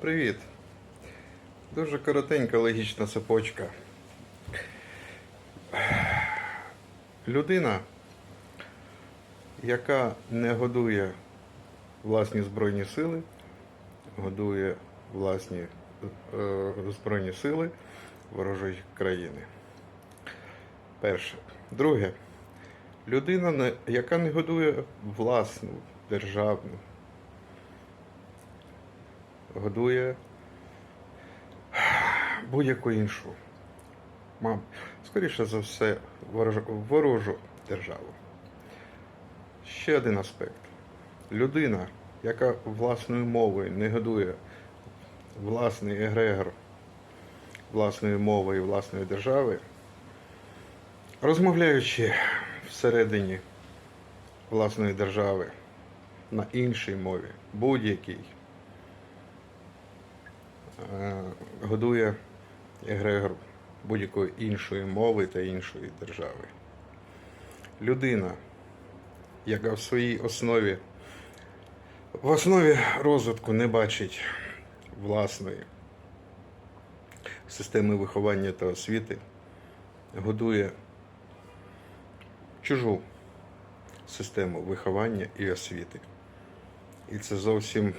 Привіт. Дуже коротенька логічна цепочка. Людина, яка не годує власні збройні сили, годує власні е, збройні сили ворожої країни. Перше. Друге. Людина, яка не годує власну державну, годує будь-яку іншу. Мам, скоріше за все, ворожу, державу. Ще один аспект. Людина, яка власною мовою не годує власний егрегор власної мови і власної держави, розмовляючи всередині власної держави на іншій мові, будь-якій, годує егрегор будь-якої іншої мови та іншої держави. Людина, яка в своїй основі, в основі розвитку не бачить власної системи виховання та освіти, годує чужу систему виховання і освіти. І це зовсім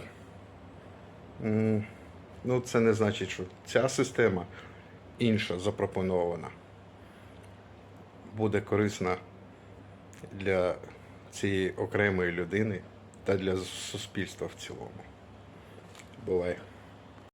ну, це не значить, що ця система інша запропонована буде корисна для цієї окремої людини та для суспільства в цілому. Буває.